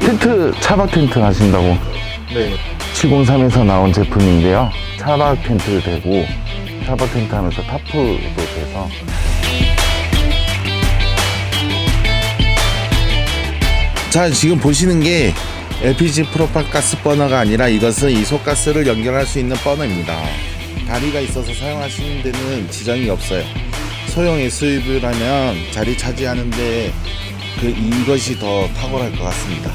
텐트 차박 텐트 하신다고? 네. 703에서 나온 제품인데요. 차박 텐트 되고 차박 텐트 하면서 타프도 돼서. 자 지금 보시는 게 LPG 프로판 가스 버너가 아니라 이것은 이소가스를 연결할 수 있는 버너입니다. 다리가 있어서 사용하시는 데는 지장이 없어요. 소형 SUV를 하면 자리 차지하는데 그 이것이 더 탁월할 것 같습니다.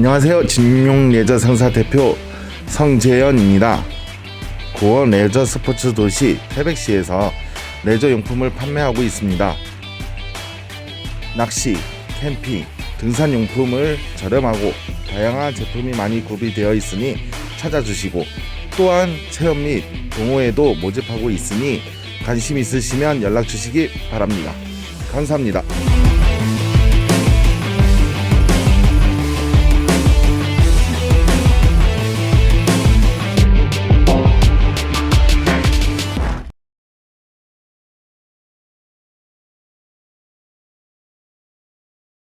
안녕하세요. 진용 레저 상사 대표 성재현입니다. 고원 레저 스포츠 도시 태백시에서 레저 용품을 판매하고 있습니다. 낚시, 캠핑, 등산 용품을 저렴하고 다양한 제품이 많이 구비되어 있으니 찾아주시고 또한 체험 및 동호회도 모집하고 있으니 관심 있으시면 연락 주시기 바랍니다. 감사합니다.